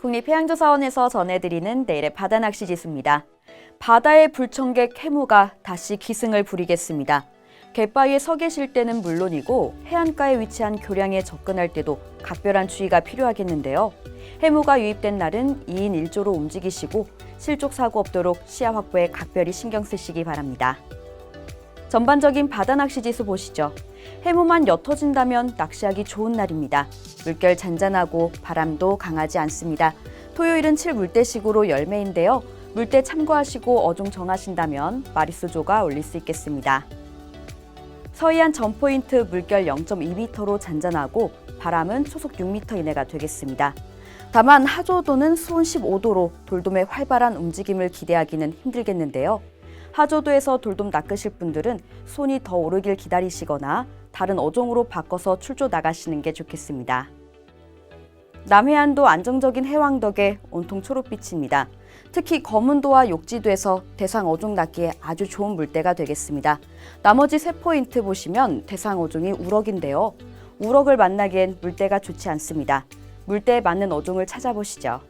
국립해양조사원에서 전해드리는 내일의 바다 낚시 지수입니다. 바다의 불청객 해무가 다시 기승을 부리겠습니다. 갯바위에 서 계실 때는 물론이고 해안가에 위치한 교량에 접근할 때도 각별한 주의가 필요하겠는데요. 해무가 유입된 날은 2인 1조로 움직이시고 실족 사고 없도록 시야 확보에 각별히 신경 쓰시기 바랍니다. 전반적인 바다 낚시 지수 보시죠. 해무만 옅어진다면 낚시하기 좋은 날입니다. 물결 잔잔하고 바람도 강하지 않습니다. 토요일은 7물대식으로 열매인데요. 물때 참고하시고 어종 정하신다면 마리수조가 올릴 수 있겠습니다. 서해안 전포인트 물결 0.2m로 잔잔하고 바람은 초속 6m 이내가 되겠습니다. 다만 하조도는 수온 15도로 돌돔의 활발한 움직임을 기대하기는 힘들겠는데요. 하조도에서 돌돔 낚으실 분들은 손이 더 오르길 기다리시거나 다른 어종으로 바꿔서 출조 나가시는 게 좋겠습니다. 남해안도 안정적인 해왕 덕에 온통 초록빛입니다. 특히 검은도와 욕지도에서 대상 어종 낚기에 아주 좋은 물때가 되겠습니다. 나머지 세 포인트 보시면 대상 어종이 우럭인데요. 우럭을 만나기엔 물때가 좋지 않습니다. 물때에 맞는 어종을 찾아보시죠.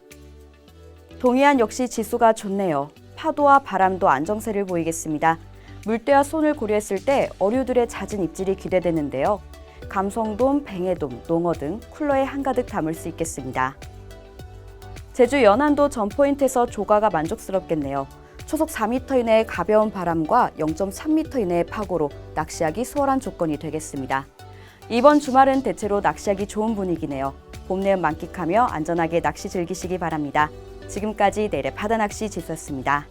동해안 역시 지수가 좋네요. 파도와 바람도 안정세를 보이겠습니다. 물때와 손을 고려했을 때 어류들의 잦은 입질이 기대되는데요. 감성돔, 뱅에돔, 농어 등 쿨러에 한가득 담을 수 있겠습니다. 제주 연안도 전포인트에서 조가가 만족스럽겠네요. 초속 4m 이내의 가벼운 바람과 0.3m 이내의 파고로 낚시하기 수월한 조건이 되겠습니다. 이번 주말은 대체로 낚시하기 좋은 분위기네요. 봄 내음 만끽하며 안전하게 낚시 즐기시기 바랍니다. 지금까지 내일의 바다 낚시 지수였습니다.